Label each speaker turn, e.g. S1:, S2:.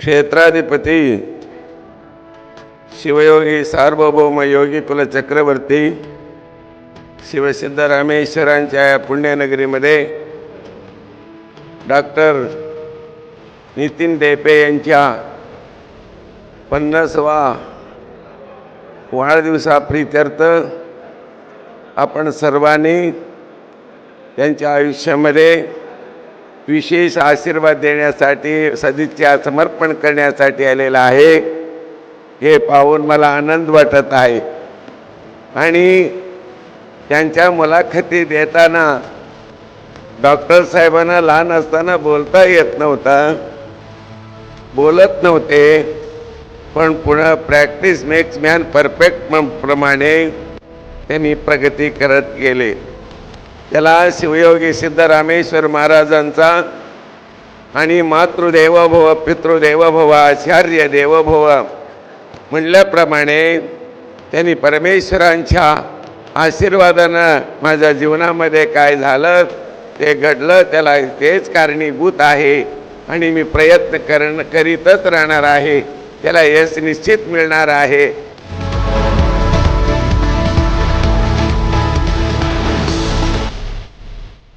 S1: क्षेत्राधिपती शिवयोगी सार्वभौम योगी कुलचक्रवर्ती शिवसिद्धरामेश्वरांच्या शिवसिद्ध रामेश्वरांच्या या पुण्यनगरीमध्ये डॉक्टर नितीन देपे यांच्या पन्नासवा वाढदिवसाप्रित्यर्थ आपण सर्वांनी त्यांच्या आयुष्यामध्ये विशेष आशीर्वाद देण्यासाठी सदिच्छा समर्पण करण्यासाठी आलेला आहे. हे पाहून मला आनंद वाटत आहे. आणि त्यांच्या मुलाखती देताना डॉक्टर साहेबांना लहान असताना बोलता येत नव्हता बोलत नव्हते पण पुन्हा प्रॅक्टिस मेक्स मॅन परफेक्ट प्रमाणे त्यांनी प्रगती करत गेले. त्याला शिवयोगी सिद्धरामेश्वर महाराजांचा आणि मातृदेवभव पितृदेवभव आचार्य देवभव म्हणल्याप्रमाणे त्यांनी परमेश्वरांच्या आशीर्वादानं माझ्या जीवनामध्ये काय झालं ते घडलं त्याला तेच कारणीभूत आहे आणि मी प्रयत्न करण करीतच राहणार आहे त्याला यश निश्चित मिळणार आहे.